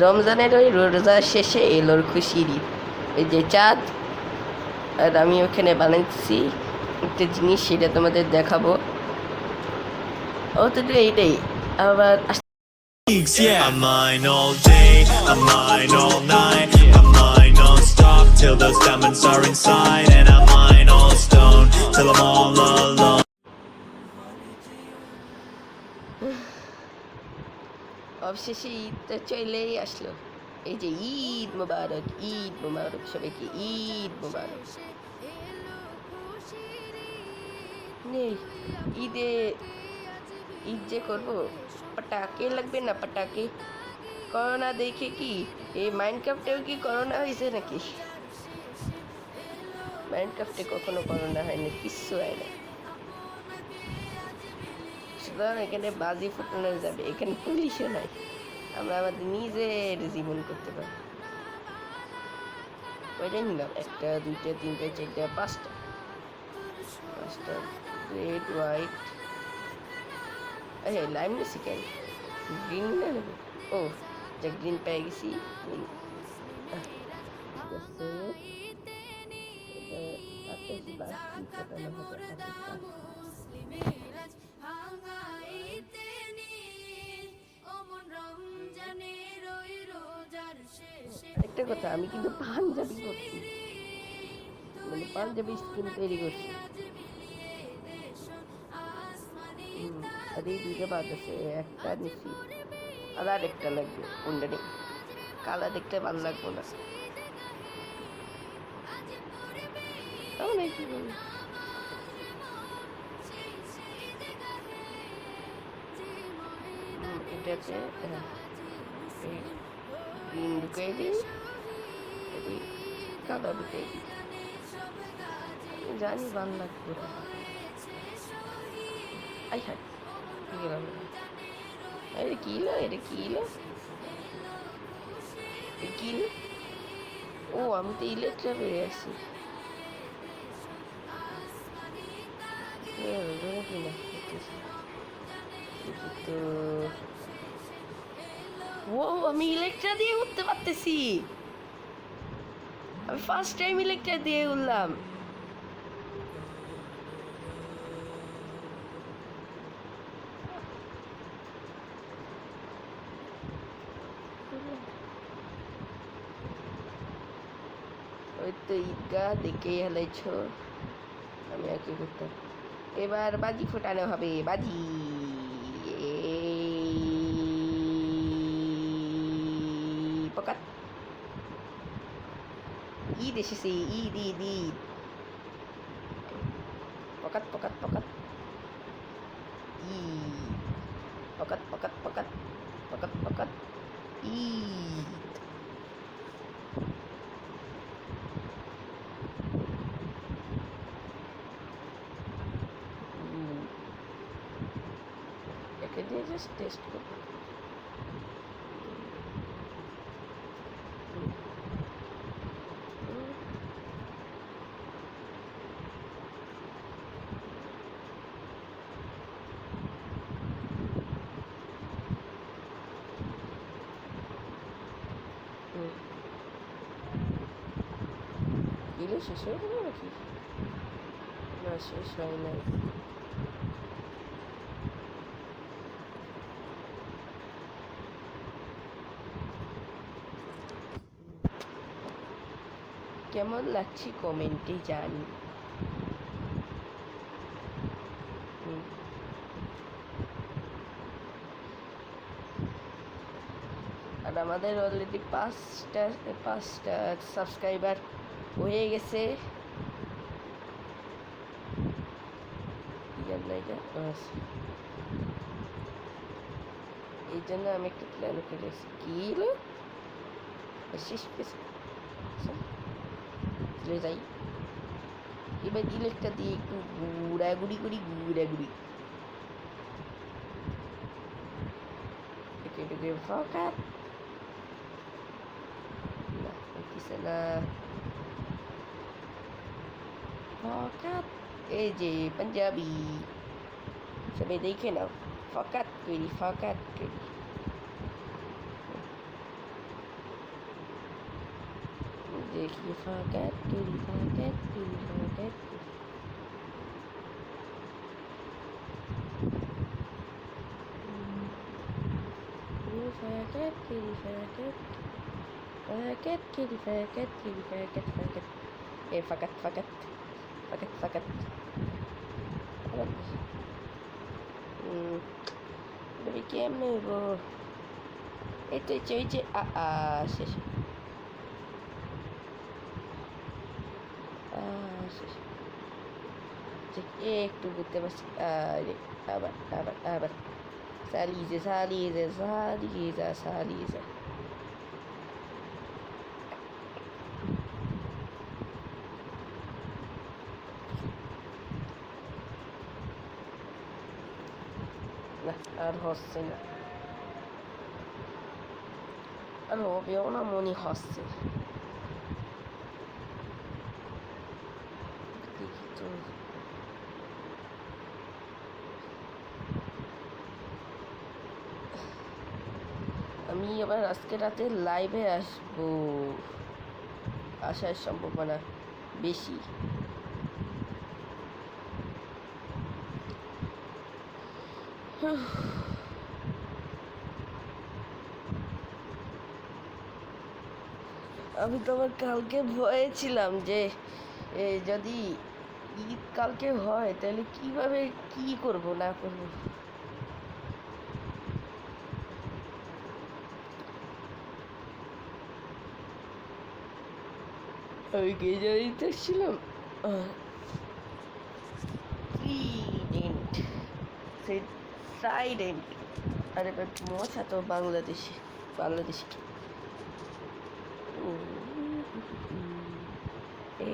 রমজানের ওই রোজার শেষে এলো খুশির ঈদ। ওই যে চাঁদ আর আমি ওখানে বানাচ্ছি একটা জিনিস সেটা তোমাদের দেখাবো। অত এইটাই। আবার Yeah. অবশেষে ঈদ তো চলেই আসলো। এই যে ঈদ মোবারক ঈদ মোবারক, সবাইকে ঈদ মোবারক। নেই, ঈদে ঈদ যে করব, পটাকে লাগবে না পটাকে? করোনা দেখে কি এই মাইন্ড ক্রাফটেও কি করোনা হয়েছে নাকি? মাইন্ড ক্রাফটে কখনো করোনা হয়নি, কিচ্ছু হয় না সুতরাং এখানে বাজি ফুটানো যাবে এখানে পুলিশও নাই। আমরা আমাদের নিজের জীবন করতে পারি। কয়টা নিলাম একটা দুইটা তিনটা চারটা পাঁচটা। পাঁচটা রেড হোয়াইট এই লাইম নিছি কেন? গ্রিন না নেব? ও যা গ্রিন পেয়ে গেছি green। আহ, একটা কথা আমি কিন্তু পাঞ্জাবি করছি মানে পাঞ্জাবি স্কিন তৈরি করছি। আর এই দুইটা বাদ আছে একটা নিচ্ছি আর আরেকটা লাগবে কোনটা নেই কালা দেখতে ভালো লাগবো না। তাহলে কি হুম, এটাতে হ্যাঁ ঢুকিয়ে দিই এই কাদা ঢুকিয়ে দিই জানি ভালো লাগবে আই হাই গেলাম এটা কি হলো এটা কি এটা কি ও, আমি তো ইলেকট্রা বেড়ে আসছি কি না তো। ও আমি ইলেকট্রা দিয়ে উঠতে পারতেছি। আমি ফার্স্ট টাইম ইলেকট্রা দিয়ে উঠলাম। ওই তো ঈদগাহ দেখেই হেলাইছ আমি আর কি করতাম? এবার বাজি ফোটানো হবে, বাজি এই পকাত ঈদ এসেছে ঈদ ঈদ ঈদ পকাত পকাত পকাত ঈদ পকাত পকাত পকাত পকাত পকাত ঈদ হুম। একে দিয়ে জাস্ট টেস্ট করব হুম। শেষ হয়ে গেল নাকি না শেষ হয় নাই কেমন লাগছে কমেন্টে জানি। আর আমাদের অলরেডি পাঁচটা পাঁচটা সাবস্ক্রাইবার হয়ে গেছে। কি? আচ্ছা। এই জন্য আমি একটা প্ল্যান করেছি কি হলো শেষ পেয়েছে চলে যাই। এবার ইলেকট্রা দিয়ে একটু গুড়াগুড়ি করি গুড়াগুড়ি একে এটাকে ফাঁকা না। ফকাত এই যে পাঞ্জাবি সবাই দেখে নাও ফকাত করি ফকাত করি দেখি ফাঁকাত কিরি ফাঁকাত কিরি ফাঁকাত কিরি ফাঁকাত কিরি ফাঁকাত ফাঁকাত কিরি ফাঁকাত কিরি ফাঁকাত ফাঁকাত এ ফাঁকাত ফাঁকাত ফাঁকাত ফাঁকাত ফাঁকাত হুম এবারে কেমনে গো এই তো এই যে আ আ শেষ আ শেষ ঠিক একটু বুঝতে পারছি আরে আবার আবার আবার চালিয়ে যা চালিয়ে যা চালিয়ে যা চালিয়ে যা না আর হচ্ছে না আর হবেও না মনে হচ্ছে দেখি আমি আবার আজকে রাতে লাইভে আসব। আসার সম্ভাবনা বেশি। আমি তো আবার কালকে ভয়ে ছিলাম যে যদি ঈদ কালকে হয়, তাহলে কীভাবে কি করব, না করব? আমি গেজারিতে ছিলাম। ট্রিডেন্ট সেই ট্রাইডেন্ট আরে মশা তো বাংলাদেশি বাংলাদেশি। এ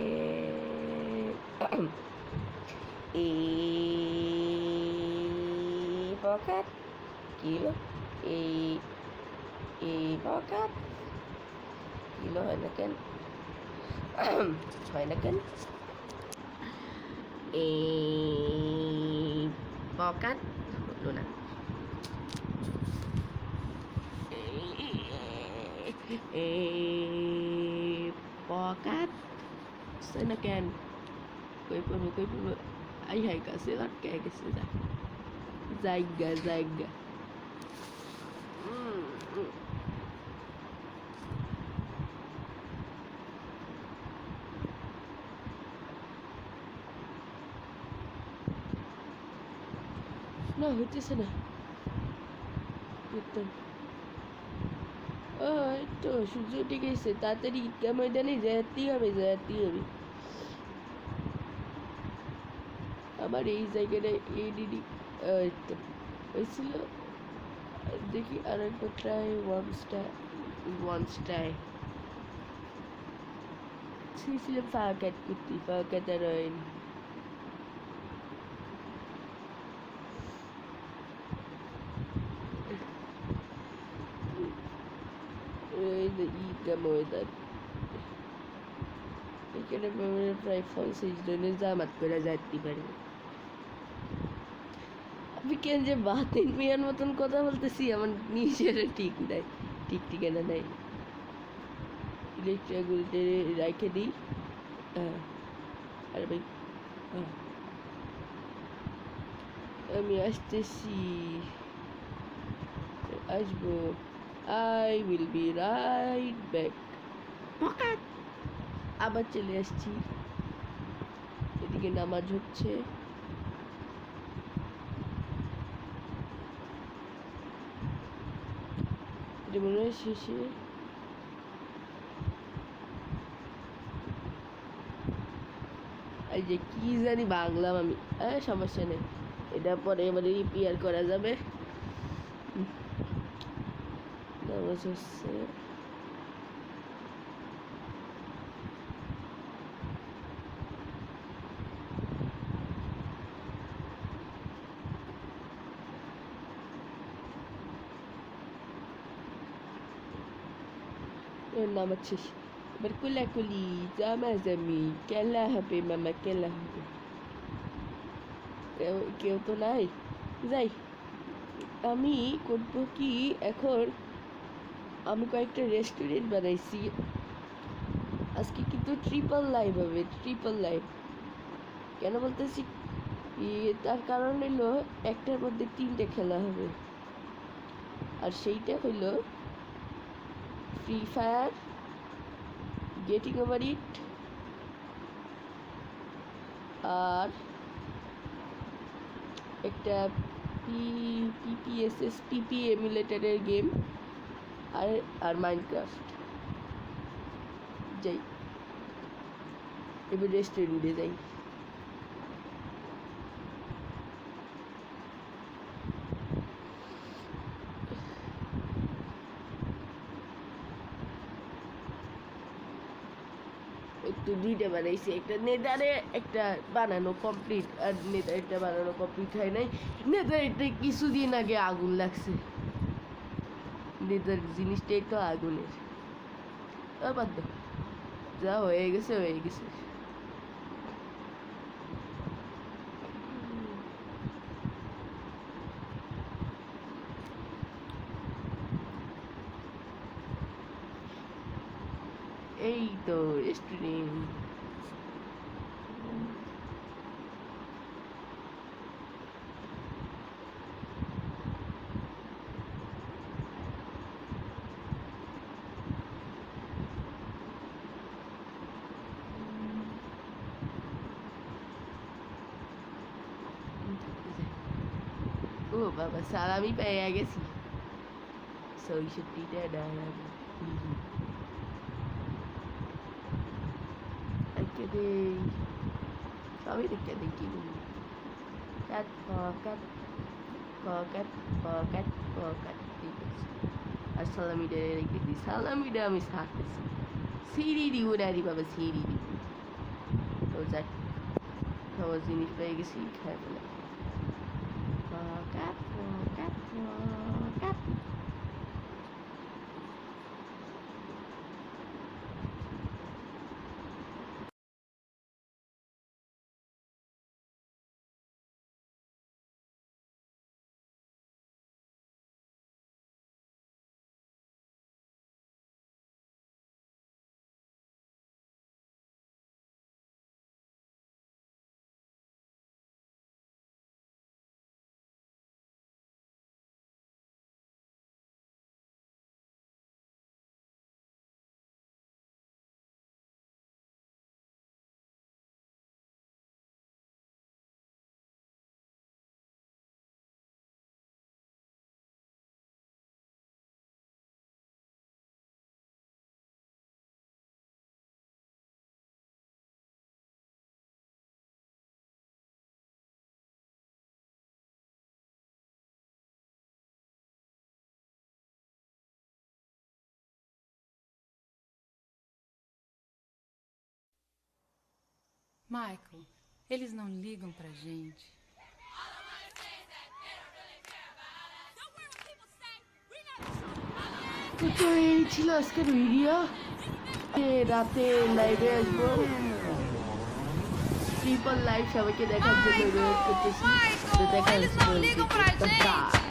বকাত কিলো এই এই বকাত কিলো হয় না কেন হয় না এই বকাত হলো এই বকাত সে না কেন কই পড়ব কই পড়ব আই হাই কাছে আটকে গেছে যা জায়গা জায়গা উম, উম। না হইতেছে না একদম ও এই তো সূর্য উঠে গেছে তাড়াতাড়ি ঈদগাহ ময়দানে যেতেই হবে যেতেই হবে আমার এই জায়গাটা এই দিদি এই তো হয়েছিল দেখি আর একটা try one star one star ছিলাম ফাঁকাত কুর্তি ফাঁকাত আর হয়নি এই যে ঈদগাহ এখানে প্রায় পঞ্চাশ জনের জামাত করে যাইতে পারবে আমি কেন যে বাতিন মিয়ার মতন কথা বলতেছি, আমার নিজের ঠিক নাই, ঠিক ঠিকানা নাই। ইলেকট্রিক গুলতে রেখে দিই। হ্যাঁ আর ভাই হ্যাঁ। আমি আসতেছি, আসব। I will be right back আবার চলে আসছি। এদিকে নামাজ হচ্ছে। মনে হয় শেষে। এই যে কি জানি বাংলাম আমি। হ্যাঁ সমস্যা নেই। এটা পরে এবারে রিপেয়ার করা যাবে। নামাজ হচ্ছে নামাজ শেষ এবার কুলাকুলি জামাজামি কেলা হবে মামা কেলা হবে কেউ তো নাই যাই আমি করব কি এখন আমি কয়েকটা রেস্টুরেন্ট বানাইছি। আজকে কিন্তু ট্রিপল লাইভ হবে ট্রিপল লাইভ কেন বলতেছি? তার কারণ হলো একটার মধ্যে তিনটে খেলা হবে। আর সেইটা হইল Free Fire Getting Over It আর একটা পি পিপিএসএস পিপি এমুলেটরের গেম আর আর মাইনক্রাফট যাই। এবার রেস্টুরেন্টে যাই। একটু দুইটা বানাইছি, একটা নেদারে, একটা বানানো কমপ্লিট আর নেদারটা বানানো কমপ্লিট হয় নাই। নেদারটা কিছুদিন আগে আগুন লাগছে। নেদার জিনিসটাই তো আগুনের। বাদ যা হয়ে গেছে হয়ে গেছে। এই তো রেস্টুরেন্ট ও বাবা সালামি পেয়ে গেছি ছয়ষট্টিটা ডায়রা একটা দেই সবই দেখতে দেখি cat pocket pocket pocket pocket ঠিক আছে আর সালামিটা রেখে দিই সালামিটা আমি ছাড়তেছি সিঁড়ি দিব না বাবা সিঁড়ি দিব তো যাই সবার জিনিস পেয়ে গেছি খাই বলে pocket pocket pocket Michael, eles não ligam pra gente. তো তো এই ছিল আজকের ভিডিও রাতে লাইভে আসব ট্রিপল লাইভ সবাইকে দেখার জন্য অনুরোধ করতেছি তো দেখা Eles não হচ্ছে